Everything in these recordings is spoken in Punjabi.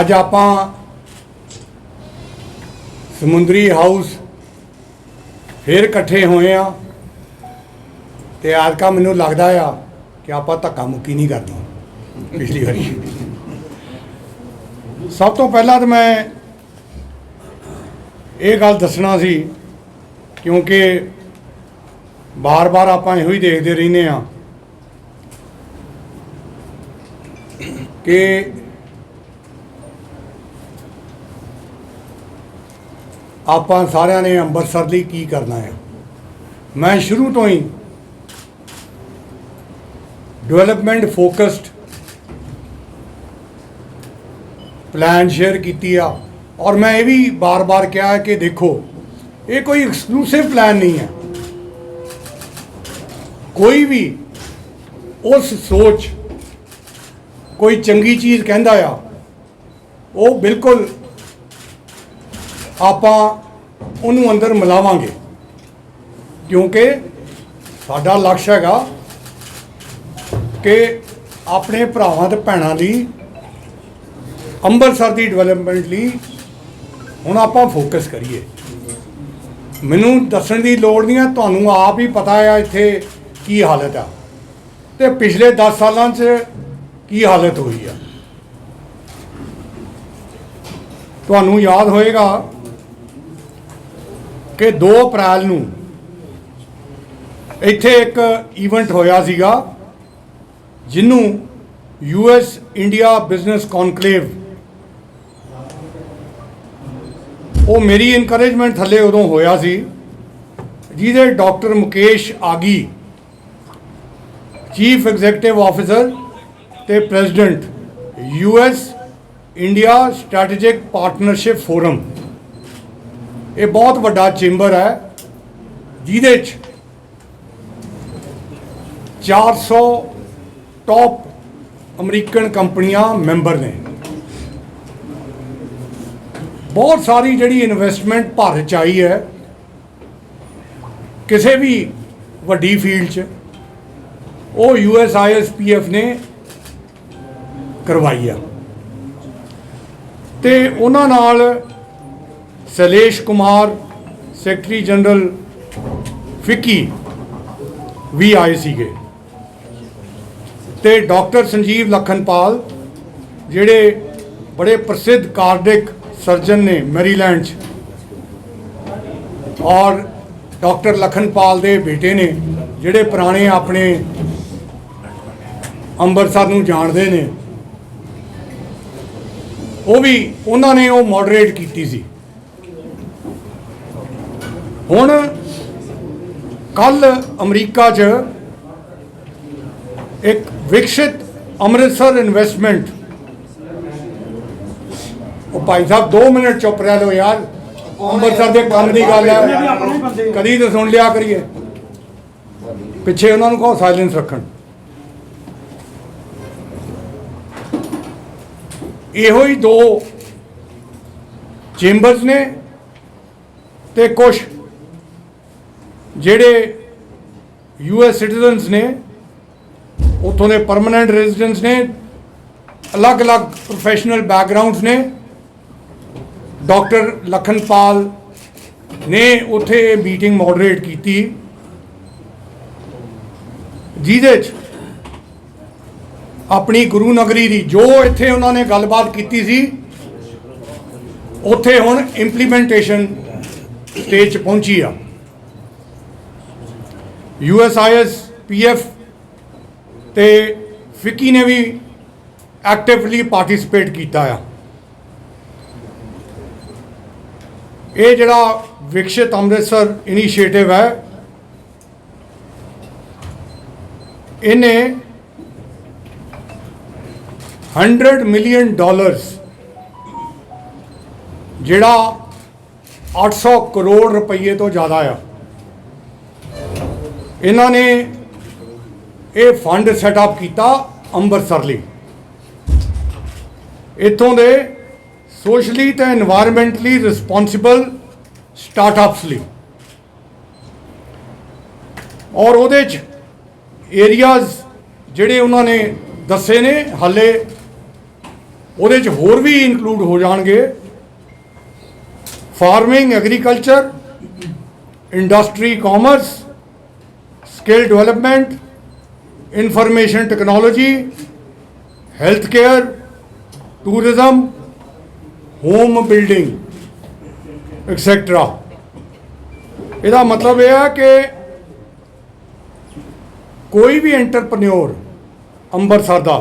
ਅੱਜ ਆਪਾਂ ਸਮੁੰਦਰੀ ਹਾਊਸ ਫੇਰ ਇਕੱਠੇ ਹੋਏ ਆ ਤੇ ਆਜਕਾ ਮੈਨੂੰ ਲੱਗਦਾ ਆ ਕਿ ਆਪਾਂ ਧੱਕਾ ਮੁੱਕੀ ਨਹੀਂ ਕਰਨੀ ਪਿਛਲੀ ਵਾਰੀ। ਸਭ ਤੋਂ ਪਹਿਲਾਂ ਤਾਂ ਮੈਂ ਇਹ ਗੱਲ ਦੱਸਣਾ ਸੀ, ਕਿਉਂਕਿ ਬਾਰ-ਬਾਰ ਆਪਾਂ ਇਹੋ ਹੀ ਦੇਖਦੇ ਰਹਿੰਦੇ ਆ ਕਿ ਆਪਾਂ ਸਾਰਿਆਂ ਨੇ ਅੰਮ੍ਰਿਤਸਰ ਲਈ ਕੀ ਕਰਨਾ ਹੈ? ਮੈਂ ਸ਼ੁਰੂ ਤੋਂ ਹੀ ਡਿਵੈਲਪਮੈਂਟ ਫੋਕਸਡ ਪਲਾਨ ਸ਼ੇਅਰ ਕੀਤੀ ਆ ਔਰ ਮੈਂ ਇਹ ਵੀ ਬਾਰ-ਬਾਰ ਕਿਹਾ ਕਿ ਦੇਖੋ, ਇਹ ਕੋਈ ਐਕਸਕਲੂਸਿਵ ਪਲਾਨ ਨਹੀਂ ਹੈ। ਕੋਈ ਵੀ ਉਸ ਸੋਚ, ਕੋਈ ਚੰਗੀ ਚੀਜ਼ ਕਹਿੰਦਾ ਆ, ਉਹ ਬਿਲਕੁਲ ਆਪਾਂ ਉਹਨੂੰ ਅੰਦਰ ਮਿਲਾਵਾਂਗੇ। ਕਿਉਂਕਿ ਸਾਡਾ ਲਕਸ਼ ਹੈਗਾ ਕਿ ਆਪਣੇ ਭਰਾਵਾਂ ਤੇ ਭੈਣਾਂ ਦੀ ਅੰਮ੍ਰਿਤਸਰ ਦੀ ਡਿਵੈਲਪਮੈਂਟ ਲਈ ਹੁਣ ਆਪਾਂ ਫੋਕਸ ਕਰੀਏ। ਮੈਨੂੰ ਦੱਸਣ ਦੀ ਲੋੜ ਨਹੀਂ ਹੈ, ਤੁਹਾਨੂੰ ਆਪ ਹੀ ਪਤਾ ਆ ਇੱਥੇ ਕੀ ਹਾਲਤ ਆ। ਤੇ ਪਿਛਲੇ 10 ਸਾਲਾਂ 'ਚ ਕੀ ਹਾਲਤ ਹੋਈ ਆ। ਤੁਹਾਨੂੰ ਯਾਦ ਹੋਏਗਾ ਕਿ 2 ਅਪ੍ਰੈਲ ਨੂੰ ਇੱਥੇ ਇੱਕ ਇਵੈਂਟ ਹੋਇਆ ਸੀਗਾ ਜਿਹਨੂੰ ਯੂਐਸ ਇੰਡੀਆ ਬਿਜ਼ਨਸ ਕਨਕਲੇਵ ਉਹ ਮੇਰੀ ਇਨਕਰੇਜਮੈਂਟ ਥੱਲੇ ਉਦੋਂ ਹੋਇਆ ਸੀ, ਜਿਹਦੇ doctor Mukesh Aghi chief executive officer ਤੇ president US India strategic partnership forum ਇਹ ਬਹੁਤ ਵੱਡਾ ਚੈਂਬਰ ਹੈ, ਜਿਹਦੇ 'ਚ 400 ਟੌਪ ਅਮਰੀਕਨ ਕੰਪਨੀਆਂ ਮੈਂਬਰ ਨੇ। ਬਹੁਤ ਸਾਰੀ ਜਿਹੜੀ ਇਨਵੈਸਟਮੈਂਟ ਭਾਰਤ ਚ ਆਈ ਹੈ, ਕਿਸੇ ਵੀ ਵੱਡੀ ਫੀਲਡ 'ਚ, ਉਹ ਯੂਐਸਆਈਐਸਪੀਐਫ ਨੇ ਕਰਵਾਈ ਆ। ਤੇ ਉਹਨਾਂ ਨਾਲ Salesh Kumar, secretary general FICCI ਵੀ ਆਏ ਸੀਗੇ। ਤੇ ਡਾਕਟਰ ਸੰਜੀਵ ਲਖਨਪਾਲ, ਜਿਹੜੇ ਬੜੇ ਪ੍ਰਸਿੱਧ ਕਾਰਡਿਕ ਸਰਜਨ ਨੇ ਮੈਰੀਲੈਂਡ 'ਚ, ਔਰ ਡਾਕਟਰ ਲਖਨਪਾਲ ਦੇ ਬੇਟੇ ਨੇ, ਜਿਹੜੇ ਪੁਰਾਣੇ ਆਪਣੇ ਅੰਮ੍ਰਿਤਸਰ ਨੂੰ ਜਾਣਦੇ ਨੇ, ਉਹ ਵੀ ਉਹਨਾਂ ਨੇ ਉਹ ਮੋਡਰੇਟ ਕੀਤੀ ਸੀ। ਹੁਣ ਕੱਲ ਅਮਰੀਕਾ 'ਚ ਇੱਕ ਵਿਕਸਿਤ ਅੰਮ੍ਰਿਤਸਰ ਇਨਵੈਸਟਮੈਂਟ ਉਹ ਭਾਈ ਸਾਹਿਬ 2 ਮਿੰਟ ਚੁੱਪ ਰਹਿ ਲਓ ਯਾਰ। ਅੰਮ੍ਰਿਤਸਰ ਦੇ ਕੰਮ ਦੀ ਗੱਲ ਹੈ। ਕਦੀ ਤਾਂ ਸੁਣ ਲਿਆ ਕਰੀਏ। ਪਿੱਛੇ ਉਹਨਾਂ ਨੂੰ ਕਹੋ ਸਾਇਲੈਂਸ ਰੱਖਣ। ਇਹੋ ਹੀ ਦੋ ਚੈਂਬਰਸ ਨੇ ਤੇ ਕੁਝ ਜਿਹੜੇ ਯੂਐਸ ਸਿਟੀਜ਼ਨਸ ਨੇ, ਉੱਥੋਂ ਦੇ ਪਰਮਨੈਂਟ ਰੈਜ਼ੀਡੈਂਟਸ ਨੇ, ਅਲੱਗ-ਅਲੱਗ ਪ੍ਰੋਫੈਸ਼ਨਲ ਬੈਕਗ੍ਰਾਉਂਡਸ ਨੇ ਡਾਕਟਰ ਲਖਨਪਾਲ ਨੇ ਉੱਥੇ ਇਹ ਮੀਟਿੰਗ ਮੋਡਰੇਟ ਕੀਤੀ। ਜਿਹਦੇ 'ਚ ਆਪਣੀ ਗੁਰੂ ਨਗਰੀ ਦੀ ਜੋ ਇੱਥੇ ਉਹਨਾਂ ਨੇ ਗੱਲਬਾਤ ਕੀਤੀ ਸੀ, ਉੱਥੇ ਹੁਣ ਇੰਪਲੀਮੈਂਟੇਸ਼ਨ ਸਟੇਜ 'ਚ ਪਹੁੰਚੀ ਆ। ਯੂਐਸਆਈਐਸ ਪੀਐਫ ਤੇ ਫਿੱਕੀ ਨੇ ਵੀ ਐਕਟਿਵਲੀ ਪਾਰਟਿਸਿਪੇਟ ਕੀਤਾ ਆ। ਇਹ ਜਿਹੜਾ ਵਿਕਸਿਤ ਅੰਮ੍ਰਿਤਸਰ ਇਨੀਸ਼ੀਏਟਿਵ ਹੈ, ਇਹਨੇ 100 ਮਿਲੀਅਨ ਡਾਲਰਸ ਜਿਹੜਾ 800 ਕਰੋੜ ਰੁਪਏ ਤੋਂ ਜ਼ਿਆਦਾ ਆ। ਇਹਨਾਂ ਨੇ ਇਹ ਫੰਡ ਸੈਟਅਪ ਕੀਤਾ ਅੰਮ੍ਰਿਤਸਰ ਲਈ। ਇਥੋਂ ਦੇ ਸੋਸ਼ਲੀ ਤੇ এনवायरमेंटਲੀ ਰਿਸਪੌਂਸਿਬਲ ਸਟਾਰਟਅਪਸ ਲਈ। ਔਰ ਉਹਦੇ ਚ ਏਰੀਆਜ਼ ਜਿਹੜੇ ਉਹਨਾਂ ਨੇ ਦੱਸੇ ਨੇ, ਹੱਲੇ ਉਹਦੇ ਚ ਹੋਰ ਵੀ ਇਨਕਲੂਡ ਹੋ ਜਾਣਗੇ। Farming agriculture industry commerce skill development information technology health care tourism home building etcetera ਇਹਦਾ ਮਤਲਬ ਇਹ ਹੈ ਕਿ ਕੋਈ ਵੀ ਐਂਟਰਪ੍ਰੈਨਿਓਰ ਅੰਮ੍ਰਿਤਸਰ ਦਾ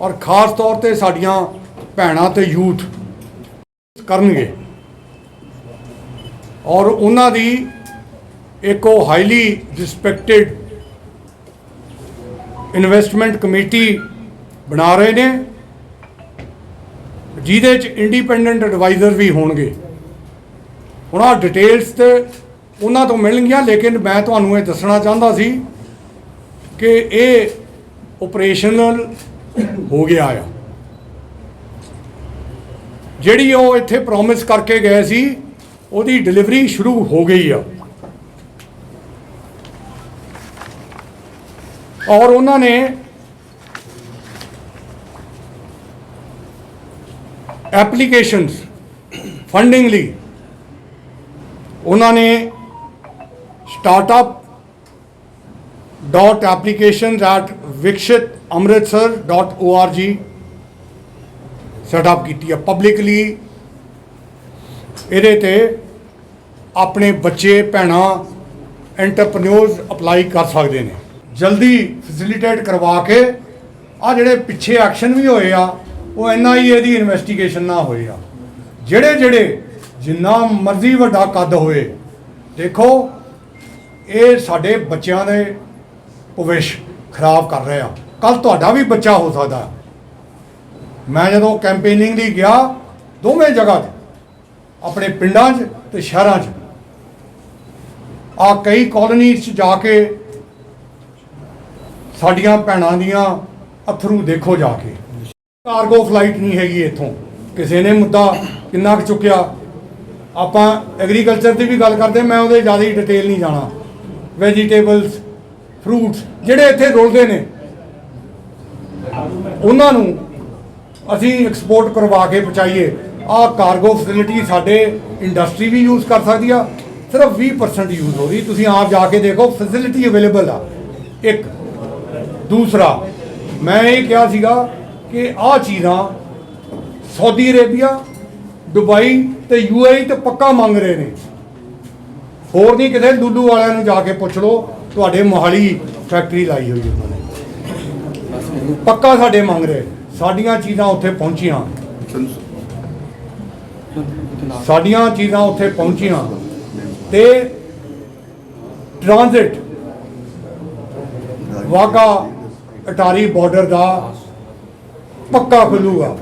ਔਰ ਖਾਸ ਤੌਰ ਤੇ ਸਾਡੀਆਂ ਭੈਣਾਂ ਤੇ ਯੂਥ ਕਰਨਗੇ ਔਰ ਉਹਨਾਂ ਦੀ ਇੱਕ ਉਹ ਹਾਈਲੀ ਰਿਸਪੈਕਟਡ ਇਨਵੈਸਟਮੈਂਟ ਕਮੇਟੀ ਬਣਾ ਰਹੇ ਨੇ, ਜਿਹਦੇ ਚ ਇੰਡੀਪੈਂਡੈਂਟ ਐਡਵਾਈਜ਼ਰ ਵੀ ਹੋਣਗੇ। ਹੁਣ ਆ ਡਿਟੇਲਸ ਤੇ ਉਹਨਾਂ ਤੋਂ ਮਿਲਣਗੀਆਂ, ਲੇਕਿਨ ਮੈਂ ਤੁਹਾਨੂੰ ਇਹ ਦੱਸਣਾ ਚਾਹੁੰਦਾ ਸੀ ਕਿ ਇਹ ਆਪਰੇਸ਼ਨਲ ਹੋ ਗਿਆ ਆ। ਜਿਹੜੀ ਉਹ ਇੱਥੇ ਪ੍ਰੋਮਿਸ ਕਰਕੇ ਗਏ ਸੀ, ਉਹਦੀ ਡਿਲੀਵਰੀ ਸ਼ੁਰੂ ਹੋ ਗਈ ਆ। ਔਰ ਉਹਨਾਂ ਨੇ ਐਪਲੀਕੇਸ਼ਨਸ ਫੰਡਿੰਗ ਲਈ ਉਹਨਾਂ ਨੇ startup dot applications at vikshit.amritsar.org set up ਕੀਤੀ ਹੈ ਪਬਲਿਕਲੀ ਇਹਦੇ ਤੇ ਆਪਣੇ ਬੱਚੇ, ਭੈਣਾਂ ਐਂਟਰਪ੍ਰੈਨਿਓਰਸ ਅਪਲਾਈ ਕਰ ਸਕਦੇ ਨੇ। ਜਲਦੀ ਫੈਸਿਲਿਟੇਟ ਕਰਵਾ ਕੇ ਆ ਜਿਹੜੇ ਪਿੱਛੇ ਐਕਸ਼ਨ ਵੀ ਹੋਏ ਆ, ਉਹ ਐਨਆਈਏ ਦੀ ਇਨਵੈਸਟੀਗੇਸ਼ਨ ਨਾ ਹੋਏ ਆ। ਜਿਹੜੇ ਜਿਹੜੇ ਜਿੰਨਾ ਮਰਜ਼ੀ ਵੱਡਾ ਕੱਦ ਹੋਏ, ਦੇਖੋ, ਇਹ ਸਾਡੇ ਬੱਚਿਆਂ ਦੇ ਭਵਿੱਖ ਖਰਾਬ ਕਰ ਰਹੇ ਆ। ਕੱਲ ਤੁਹਾਡਾ ਵੀ ਬੱਚਾ ਹੋ ਸਕਦਾ। ਮੈਂ ਜਦੋਂ ਕੈਂਪੇਨਿੰਗ ਲਈ ਗਿਆ, ਦੋਵੇਂ ਜਗ੍ਹਾ ਤੇ, ਆਪਣੇ ਪਿੰਡਾਂ 'ਚ ਤੇ ਸ਼ਹਿਰਾਂ 'ਚ ਆ ਕਈ ਕਾਲੋਨੀਜ਼ 'ਚ ਜਾ ਕੇ ਸਾਡੀਆਂ ਭੈਣਾਂ ਦੀਆਂ ਅਥਰੂ ਦੇਖੋ ਜਾ ਕੇ। ਕਾਰਗੋ ਫਲਾਈਟ ਨਹੀਂ ਹੈਗੀ ਇੱਥੋਂ। ਕਿਸੇ ਨੇ ਮੁੱਦਾ ਕਿੰਨਾ ਕੁ ਚੁੱਕਿਆ। ਆਪਾਂ ਐਗਰੀਕਲਚਰ ਦੀ ਵੀ ਗੱਲ ਕਰਦੇ, ਮੈਂ ਉਹਦੇ ਜ਼ਿਆਦਾ ਹੀ ਡਿਟੇਲ ਨਹੀਂ ਜਾਣਾ। ਵੈਜੀਟੇਬਲਸ ਫਰੂਟਸ ਜਿਹੜੇ ਇੱਥੇ ਰੁਲਦੇ ਨੇ, ਉਹਨਾਂ ਨੂੰ ਅਸੀਂ ਐਕਸਪੋਰਟ ਕਰਵਾ ਕੇ ਪਹੁੰਚਾਈਏ। ਆਹ ਕਾਰਗੋ ਫੈਸਿਲਿਟੀ ਸਾਡੇ ਇੰਡਸਟਰੀ ਵੀ ਯੂਜ਼ ਕਰ ਸਕਦੀ ਆ। ਸਿਰਫ 20% ਯੂਜ਼ ਹੋ ਰਹੀ। ਤੁਸੀਂ ਆਪ ਜਾ ਕੇ ਦੇਖੋ ਫੈਸਿਲਿਟੀ ਅਵੇਲੇਬਲ ਆ। ਇੱਕ ਦੂਸਰਾ, ਮੈਂ ਇਹ ਕਿਹਾ ਸੀਗਾ ਕਿ ਆਹ ਚੀਜ਼ਾਂ ਸਾਊਦੀ ਅਰੇਬੀਆ, ਦੁਬਈ ਤੇ ਯੂਏਈ ਤੇ ਪੱਕਾ ਮੰਗ ਰਹੇ ਨੇ। ਹੋਰ ਨਹੀਂ ਕਿਤੇ ਲੁੱਲੂ ਵਾਲਿਆਂ ਨੂੰ ਜਾ ਕੇ ਪੁੱਛ ਲਓ, ਤੁਹਾਡੇ ਮੋਹਾਲੀ ਫੈਕਟਰੀ ਲਾਈ ਹੋਈ ਉਹਨਾਂ ਨੇ। ਪੱਕਾ ਸਾਡੇ ਮੰਗ ਰਹੇ। ਸਾਡੀਆਂ ਚੀਜ਼ਾਂ ਉੱਥੇ ਪਹੁੰਚੀਆਂ। ਸਾਡੀਆਂ ਚੀਜ਼ਾਂ ਉੱਥੇ ਪਹੁੰਚੀਆਂ। ਤੇ ਟ੍ਰਾਂਜ਼ਿਟ ਵਾਗਾ ਅਟਾਰੀ ਬਾਰਡਰ ਦਾ ਪੱਕਾ ਖੁੱਲੂਗਾ।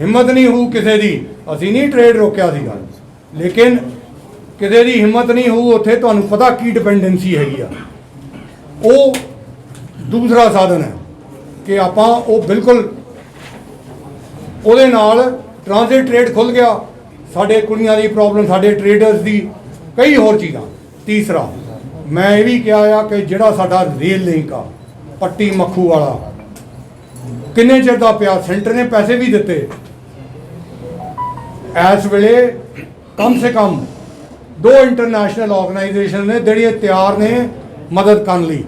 ਹਿੰਮਤ ਨਹੀਂ ਹੋਊ ਕਿਸੇ ਦੀ। ਅਸੀਂ ਨਹੀਂ ਟ੍ਰੇਡ ਰੋਕਿਆ ਸੀਗਾ। ਲੇਕਿਨ ਕਿਸੇ ਦੀ ਹਿੰਮਤ ਨਹੀਂ ਹੋਊ, ਉੱਥੇ ਤੁਹਾਨੂੰ ਪਤਾ ਕੀ ਡਿਪੈਂਡੈਂਸੀ ਹੈਗੀ ਆ। ਉਹ ਦੂਸਰਾ ਸਾਧਨ ਹੈ ਕਿ ਆਪਾਂ ਉਹ ਬਿਲਕੁਲ ਉਹਦੇ ਨਾਲ ਟ੍ਰਾਂਜ਼ਿਟ ਟ੍ਰੇਡ ਖੁੱਲ ਗਿਆ। ਸਾਡੇ ਕੁੜੀਆਂ ਦੀ ਪ੍ਰੋਬਲਮ ਸਾਡੇ ਟ੍ਰੇਡਰਸ ਦੀ, ਕਈ ਹੋਰ ਚੀਜ਼ਾਂ। ਤੀਸਰਾ, ਮੈਂ ਇਹ ਵੀ ਕਿਹਾ ਆ ਕਿ ਜਿਹੜਾ ਸਾਡਾ ਰੇਲ ਲਿੰਕ ਆ ਪੱਟੀ ਮੱਖੂ ਵਾਲਾ। ਕਿੰਨੇ ਚਿਰ ਦਾ ਪਿਆ? ਸੈਂਟਰ ਨੇ ਪੈਸੇ ਵੀ ਦਿੱਤੇ। ਇਸ ਵੇਲੇ ਕਮ ਸੇ ਕਮ ਦੋ ਇੰਟਰਨੈਸ਼ਨਲ ਆਰਗੇਨਾਈਜੇਸ਼ਨ ਨੇ ਜਿਹੜੀਆਂ ਤਿਆਰ ਨੇ ਮਦਦ ਕਰਨ ਲਈ।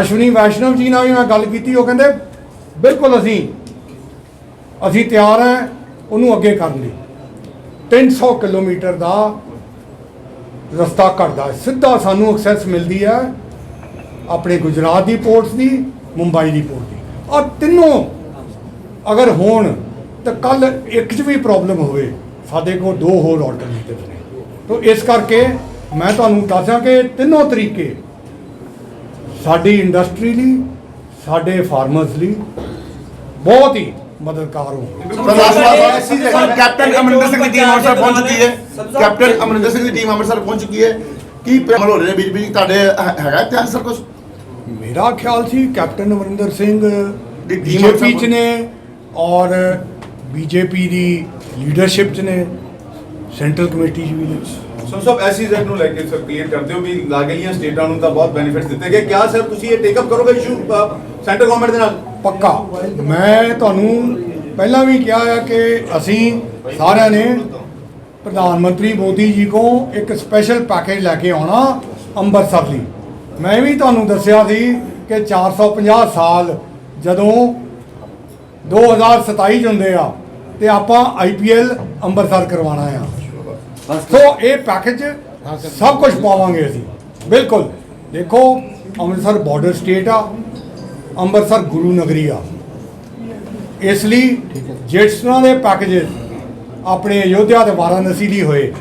ਅਸ਼ਵਨੀ ਵੈਸ਼ਨਵ ਜੀ ਨਾਲ ਵੀ ਮੈਂ ਗੱਲ ਕੀਤੀ, ਉਹ ਕਹਿੰਦੇ, ਬਿਲਕੁਲ ਅਸੀਂ ਅਸੀਂ ਤਿਆਰ ਹਾਂ, ਉਹਨੂੰ ਅੱਗੇ ਕਰਨ ਲਈ। 300 ਕਿਲੋਮੀਟਰ ਦਾ ਰਸਤਾ ਘਟਦਾ ਸਿੱਧਾ ਸਾਨੂੰ ਐਕਸੈਸ ਮਿਲਦੀ ਹੈ। ਆਪਣੇ ਗੁਜਰਾਤ ਦੀ ਪੋਰਟਸ ਦੀ ਮੁੰਬਈ ਦੀ ਪੋਰਟ ਦੀ। ਆ ਤਿੰਨੋਂ ਅਗਰ ਹੋਣ ਤਾਂ ਕੱਲ ਇੱਕ 'ਚ ਵੀ ਪ੍ਰੋਬਲਮ ਹੋਵੇ। ਸਾਡੇ ਕੋਲ ਦੋ ਹੋਰ ਆਲਟਰਨੇਟਿਵ ਨੇ। ਤੋਂ ਇਸ ਕਰਕੇ ਮੈਂ ਤੁਹਾਨੂੰ ਦੱਸਾਂ ਕਿ ਤਿੰਨੋਂ ਤਰੀਕੇ ਸਾਡੀ ਇੰਡਸਟਰੀ ਲਈ ਸਾਡੇ ਫਾਰਮਰਸ ਲਈ ਬਹੁਤ ਹੀ ਮਦਦਗਾਰ ਹੋਣਗੇ ਕੈਪਟਨ ਅਮਰਿੰਦਰ ਸਿੰਘ ਦੀ ਟੀਮ ਅੰਮ੍ਰਿਤਸਰ ਪਹੁੰਚ ਚੁੱਕੀ ਹੈ। ਕੈਪਟਨ ਅਮਰਿੰਦਰ ਸਿੰਘ ਦੀ ਟੀਮ ਅੰਮ੍ਰਿਤਸਰ ਪਹੁੰਚ ਚੁੱਕੀ ਹੈ। ਕੀ ਪ੍ਰਮਲ ਹੋ ਰਹੇ ਨੇ ਬੀਜੇਪੀ ਤੁਹਾਡੇ ਹੈਗਾ ਇਤਿਹਾਸ ਸਰ ਕੁਝ ਮੇਰਾ ਖਿਆਲ ਸੀ ਕੈਪਟਨ ਅਮਰਿੰਦਰ ਸਿੰਘ ਬੀਜੇਪੀ ਚ ਨੇ। ਔਰ ਬੀਜੇਪੀ ਦੀ ਲੀਡਰਸ਼ਿਪ ਚ ਨੇ ਸੈਂਟਰਲ ਕਮੇਟੀ ਚ ਵੀ ਨੇ। ਸੋ ਸਭ ਐਸੀ ਜ਼ੈਡ ਨੂੰ ਲੈ ਕੇ ਸਰ ਕਲੀਅਰ ਕਰਦੇ ਹੋ ਵੀ ਲਾਗਲੀਆਂ ਸਟੇਟਾਂ ਨੂੰ ਤਾਂ ਬਹੁਤ ਬੈਨੀਫਿਟਸ ਦਿੱਤੇ ਗਏ। ਕਿਆ ਸਰ ਤੁਸੀਂ ਇਹ ਟੇਕ ਅਪ ਕਰੋਗੇ ਇਸ਼ੂ ਸੈਂਟਰ ਗਵਰਨਮੈਂਟ ਦੇ ਨਾਲ? ਪੱਕਾ। ਮੈਂ ਤੁਹਾਨੂੰ ਪਹਿਲਾਂ ਵੀ ਕਿਹਾ ਹੈ ਕਿ ਅਸੀਂ ਸਾਰਿਆਂ ਨੇ ਪ੍ਰਧਾਨ ਮੰਤਰੀ ਮੋਦੀ ਜੀ ਕੋ ਇੱਕ ਸਪੈਸ਼ਲ ਪੈਕੇਜ ਲੈ ਕੇ ਆਉਣਾ ਅੰਮ੍ਰਿਤਸਰ ਲਈ। ਮੈਂ ਵੀ ਤੁਹਾਨੂੰ ਦੱਸਿਆ ਸੀ ਕਿ 450 ਸਾਲ ਜਦੋਂ 2027 ਚ ਹੁੰਦੇ ਆ ਤੇ ਆਪਾਂ ਆਈਪੀਐਲ ਅੰਮ੍ਰਿਤਸਰ ਕਰਵਾਉਣਾ ਆ। ਸੋ ਇਹ ਪੈਕੇਜ ਸਭ ਕੁਝ ਪਾਵਾਂਗੇ ਅਸੀਂ। ਬਿਲਕੁਲ। ਦੇਖੋ ਅੰਮ੍ਰਿਤਸਰ ਬਾਰਡਰ ਸਟੇਟ ਆ ਅੰਮ੍ਰਿਤਸਰ ਗੁਰੂ ਨਗਰੀ ਆ। ਇਸ ਲਈ ਤਰ੍ਹਾਂ ਦੇ ਪੈਕੇਜ ਆਪਣੇ ਅਯੋਧਿਆ ਤੇ ਵਾਰਾਣਸੀ ਲਈ ਹੋਏ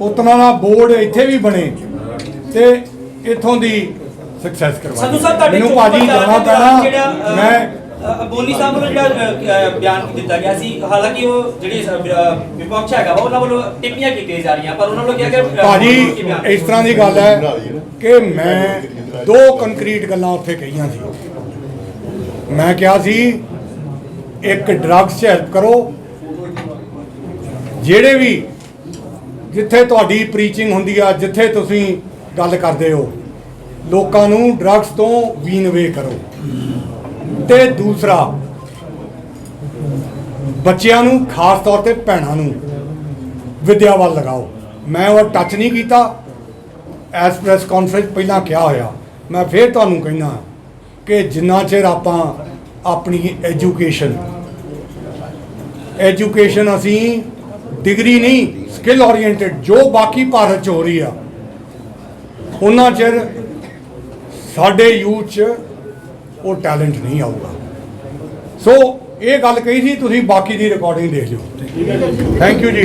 ਉਤਨਾ ਦਾ ਬੋਰਡ ਇੱਥੇ ਵੀ ਬਣੇ ਤੇ ਇੱਥੋਂ ਦੀ ਸਕਸੈਸ ਕਰਵਾਈ ਸੰਧੂ ਸਾਹਿਬ ਤੁਹਾਡੇ ਮੈਨੂੰ ਚੋਣ ਭਾਜੀ ਪ੍ਰਚਾਰ ਜਾਣਾ ਦੇ ਪੈਣਾ ਅ, ਮੈਂ ਬੋਲੀ ਸਾਹਿਬ ਵੱਲੋਂ ਜਿਹੜਾ ਅ, ਅ, ਬਿਆਨ ਦਿੱਤਾ ਗਿਆ ਸੀ ਹਾਲਾਂਕਿ ਉਹ ਜਿਹੜੀ ਅ, ਵਿਪਕਸ਼ ਹੈਗਾ ਵਾ, ਉਹਨਾਂ ਵੱਲੋਂ ਟਿੱਪਣੀਆਂ ਕੀਤੀਆਂ ਜਾ ਰਹੀਆਂ ਪਰ ਉਹਨਾਂ ਵੱਲੋਂ ਕਿਹਾ ਕਿ ਅ, ਭਾਜੀ ਕੀ ਬਿਆਨ? ਇਸ ਤਰ੍ਹਾਂ ਦੀ ਗੱਲ ਹੈ ਕਿ ਮੈਂ ਦੋ ਕੰਕਰੀਟ ਗੱਲਾਂ ਉੱਥੇ ਕਹੀਆਂ ਸੀ ਮੈਂ ਕਿਹਾ ਸੀ ਇੱਕ ਡਰੱਗਸ 'ਚ ਹੈਲਪ ਕਰੋ ਜਿਹੜੇ ਵੀ ਜਿੱਥੇ ਤੁਹਾਡੀ ਪ੍ਰੀਚਿੰਗ ਹੁੰਦੀ ਆ ਜਿੱਥੇ ਤੁਸੀਂ ਗੱਲ ਕਰਦੇ ਹੋ ਲੋਕਾਂ ਨੂੰ ਡਰੱਗਸ ਤੋਂ ਵੀਨ ਅਵੇ ਕਰੋ। ਤੇ ਦੂਸਰਾ, ਬੱਚਿਆਂ ਨੂੰ ਖਾਸ ਤੌਰ ਤੇ ਭੈਣਾਂ ਨੂੰ ਵਿਦਿਆ ਵੱਲ ਲਗਾਓ। ਮੈਂ ਉਹ ਟੱਚ ਨਹੀਂ ਕੀਤਾ। ਐਸ ਪ੍ਰੈਸ ਕਾਨਫਰੰਸ ਪਹਿਲਾਂ ਕਿਹਾ ਹੋਇਆ। ਮੈਂ ਫੇਰ ਤੁਹਾਨੂੰ ਕਹਿਣਾ ਕਿ ਜਿੰਨਾ ਚਿਰ ਆਪਾਂ ਆਪਣੀ ਐਜੂਕੇਸ਼ਨ ਐਜੂਕੇਸ਼ਨ ਅਸੀਂ ਡਿਗਰੀ ਨਹੀਂ ਸਕਿੱਲ ਓਰੀਐਂਟਡ ਜੋ ਬਾਕੀ ਭਾਰਤ ਚ ਹੋ ਰਹੀ ਆ, ਉਹਨਾਂ ਚਿਰ ਸਾਡੇ ਯੂਥ ਚ ਉਹ ਟੈਲੈਂਟ ਨਹੀਂ ਆਊਗਾ। ਸੋ ਇਹ ਗੱਲ ਕਹੀ ਸੀ, ਤੁਸੀਂ ਬਾਕੀ ਦੀ ਰਿਕਾਰਡਿੰਗ ਦੇਖ ਲਿਓ। ਥੈਂਕ ਯੂ ਜੀ।